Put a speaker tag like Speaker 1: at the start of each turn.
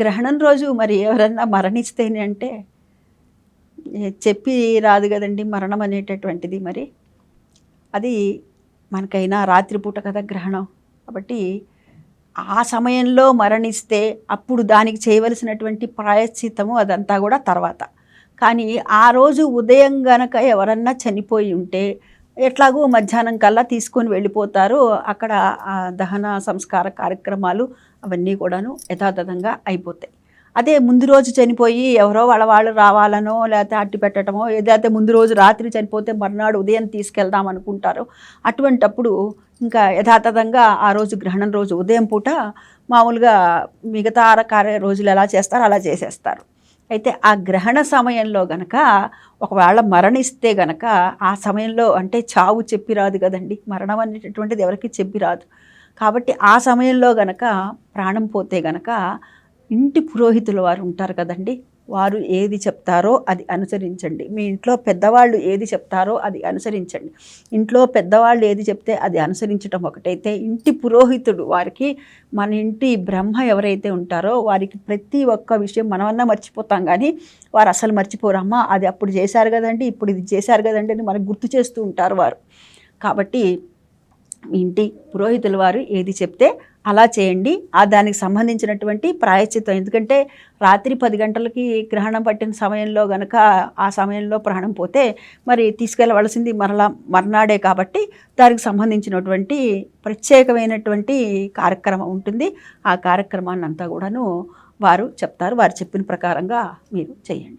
Speaker 1: గ్రహణం రోజు మరి ఎవరన్నా మరణిస్తేనే అంటే చెప్పి రాదు కదండి మరణం అనేటటువంటిది మరి. అది మనకైనా రాత్రిపూట కదా గ్రహణం. కాబట్టి ఆ సమయంలో మరణిస్తే అప్పుడు దానికి చేయవలసినటువంటి ప్రాయశ్చితము అదంతా కూడా తర్వాత. కానీ ఆ రోజు ఉదయం గనక ఎవరన్నా చనిపోయి ఉంటే ఎట్లాగో మధ్యాహ్నం కల్లా తీసుకొని వెళ్ళిపోతారు. అక్కడ దహన సంస్కార కార్యక్రమాలు అవన్నీ కూడాను యథాతథంగా అయిపోతాయి. అదే ముందు రోజు చనిపోయి ఎవరో వాళ్ళ వాళ్ళు రావాలనో లేకపోతే అట్టి పెట్టడమో ఏదైతే ముందు రోజు రాత్రి చనిపోతే మర్నాడు ఉదయం తీసుకెళ్దాం అనుకుంటారో అటువంటప్పుడు ఇంకా యథాతథంగా ఆ రోజు గ్రహణం రోజు ఉదయం పూట మామూలుగా మిగతా కార్య రోజులు ఎలా చేస్తారో అలా చేసేస్తారు. అయితే ఆ గ్రహణ సమయంలో గనక ఒకవేళ మరణిస్తే గనక ఆ సమయంలో అంటే చావు చెప్పి రాదు కదండి. మరణం అనేటటువంటిది ఎవరికి చెప్పి రాదు. కాబట్టి ఆ సమయంలో గనక ప్రాణం పోతే గనక ఇంటి పురోహితుల వారు ఉంటారు కదండి. వారు ఏది చెప్తారో అది అనుసరించండి. మీ ఇంట్లో పెద్దవాళ్ళు ఏది చెప్తారో అది అనుసరించండి. ఇంట్లో పెద్దవాళ్ళు ఏది చెప్తే అది అనుసరించడం ఒకటైతే ఇంటి పురోహితుడు వారికి మన ఇంటి బ్రహ్మ ఎవరైతే ఉంటారో వారికి ప్రతి ఒక్క విషయం మనమన్నా మర్చిపోతాం కానీ వారు అసలు మర్చిపోరమ్మా అది అప్పుడు చేశారు కదండి ఇప్పుడు ఇది చేశారు కదండి అని మనకు గుర్తు చేస్తూ ఉంటారు వారు. కాబట్టి ఇంటి పురోహితుల వారు ఏది చెప్తే అలా చేయండి. ఆ దానికి సంబంధించినటువంటి ప్రాయశ్చిత్తం. ఎందుకంటే రాత్రి పది గంటలకి గ్రహణం పట్టిన సమయంలో గనక ఆ సమయంలో ప్రాణం పోతే మరి తీసుకెళ్ళవలసింది మరలా మర్నాడే కాబట్టి దానికి సంబంధించినటువంటి ప్రత్యేకమైనటువంటి కార్యక్రమం ఉంటుంది. ఆ కార్యక్రమాన్ని అంతా కూడాను వారు చెప్తారు. వారు చెప్పిన ప్రకారంగా మీరు చేయండి.